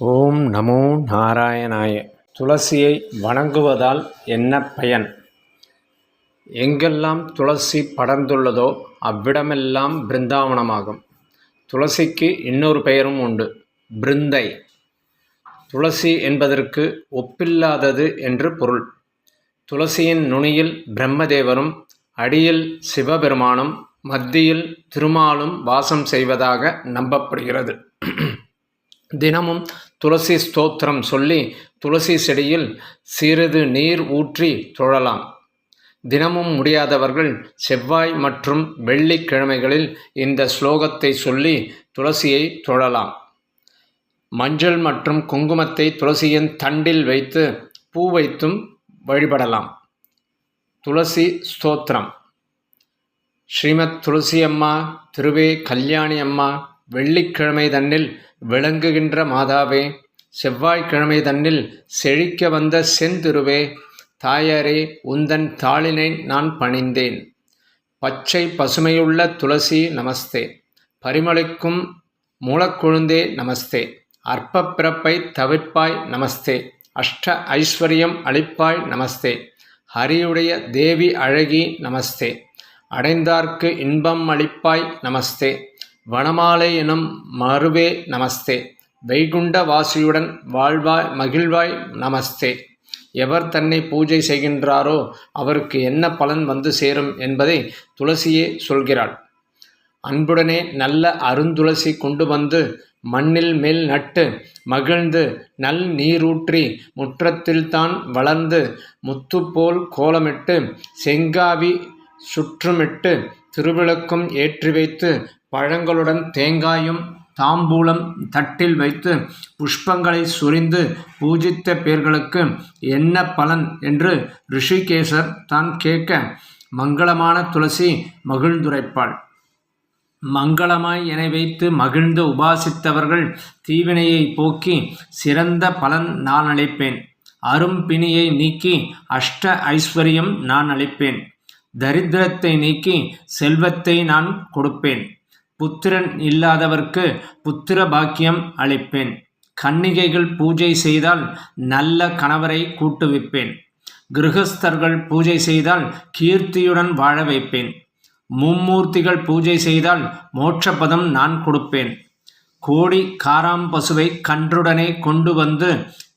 ஓம் நமோ நாராயணாய. துளசியை வணங்குவதால் என்ன பயன்? எங்கெல்லாம் துளசி படர்ந்துள்ளதோ அவ்விடமெல்லாம் பிருந்தாவனமாகும். துளசிக்கு இன்னொரு பெயரும் உண்டு பிருந்தை. துளசி என்பதற்கு ஒப்பில்லாதது என்று பொருள். துளசியின் நுனியில் பிரம்மதேவரும் அடியில் சிவபெருமானும் மத்தியில் திருமாலும் வாசம் செய்வதாக நம்பப்படுகிறது. தினமும் துளசி ஸ்தோத்திரம் சொல்லி துளசி செடியில் சிறிது நீர் ஊற்றி தொழலாம். தினமும் முடியாதவர்கள் செவ்வாய் மற்றும் வெள்ளிக்கிழமைகளில் இந்த ஸ்லோகத்தை சொல்லி துளசியை தொழலாம். மஞ்சள் மற்றும் குங்குமத்தை துளசியின் தண்டில் வைத்து பூ வைத்தும் வழிபடலாம். துளசி ஸ்தோத்திரம். ஸ்ரீமத் துளசி அம்மா திருவே கல்யாணி அம்மா வெள்ளிக்கிழமை தன்னில் விளங்குகின்ற மாதாவே செவ்வாய்க்கிழமை தன்னில் செழிக்க வந்த செந்திருவே தாயாரே உந்தன் தாளினை நான் பணிந்தேன். பச்சை பசுமையுள்ள துளசி நமஸ்தே. பரிமளிக்கும் மூலக்கொழுந்தே நமஸ்தே. அற்ப பிறப்பை தவிர்ப்பாய் நமஸ்தே. அஷ்ட ஐஸ்வர்யம் அளிப்பாய் நமஸ்தே. ஹரியுடைய தேவி அழகி நமஸ்தே. அடைந்தார்க்கு இன்பம் அளிப்பாய் நமஸ்தே. வனமாலை எனும் மறுவே நமஸ்தே. வைகுண்ட வாசியுடன் வாழ்வாய் மகிழ்வாய் நமஸ்தே. எவர் தன்னை பூஜை செய்கின்றாரோ அவருக்கு என்ன பலன் வந்து சேரும் என்பதை துளசியே சொல்கிறாள். அன்புடனே நல்ல அருந்துளசி கொண்டு வந்து மண்ணில் மேல் நட்டு மகிழ்ந்து நல் நீரூற்றி முற்றத்தில்தான் வளர்ந்து முத்துப்போல் கோலமிட்டு செங்காவி சுற்றுமிட்டு திருவிளக்கும் ஏற்றி வைத்து பழங்களுடன் தேங்காயும் தாம்பூலம் தட்டில் வைத்து புஷ்பங்களை சொரிந்து பூஜித்த பேர்களுக்கு என்ன பலன் என்று ரிஷிகேசர் தான் கேட்க மங்களமான துளசி மகிழ்ந்துரைப்பாள். மங்களமாய் என வைத்து மகிழ்ந்து உபாசித்தவர்கள் தீவினையை போக்கி சிறந்த பலன் நான் அளிப்பேன். அரும்பிணியை நீக்கி அஷ்ட ஐஸ்வர்யம் நான் அளிப்பேன். தரித்திரத்தை நீக்கி செல்வத்தை நான் கொடுப்பேன். புத்திரன் இல்லாதவர்க்கு புத்திர பாக்கியம் அளிப்பேன். கன்னிகைகள் பூஜை செய்தால் நல்ல கணவரை கூட்டுவிப்பேன். கிரகஸ்தர்கள் பூஜை செய்தால் கீர்த்தியுடன் வாழ வைப்பேன். மும்மூர்த்திகள் பூஜை செய்தால் மோட்சபதம் நான் கொடுப்பேன். கோடி காராம் பசுவை கன்றுடனே கொண்டு வந்து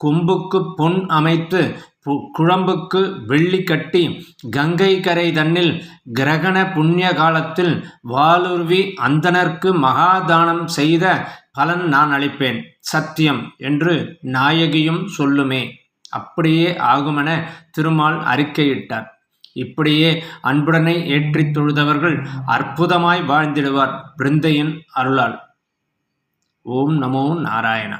கொம்புக்கு பொன் அமைத்து குழம்புக்கு வெள்ளி கட்டி கங்கை கரை தன்னில் கிரகண புண்ணிய காலத்தில் வாலுருவி அந்தனர்க்கு மகாதானம் செய்த பலன் நான் அளிப்பேன். சத்தியம் என்று நாயகியும் சொல்லுமே. அப்படியே ஆகுமென திருமால் அறிக்கையிட்டார். இப்படியே அன்புடனை ஏற்றித் தொழுதவர்கள் அற்புதமாய் வாழ்ந்திடுவார் பிருந்தையின் அருளால். ஓம் நமோ நாராயணா.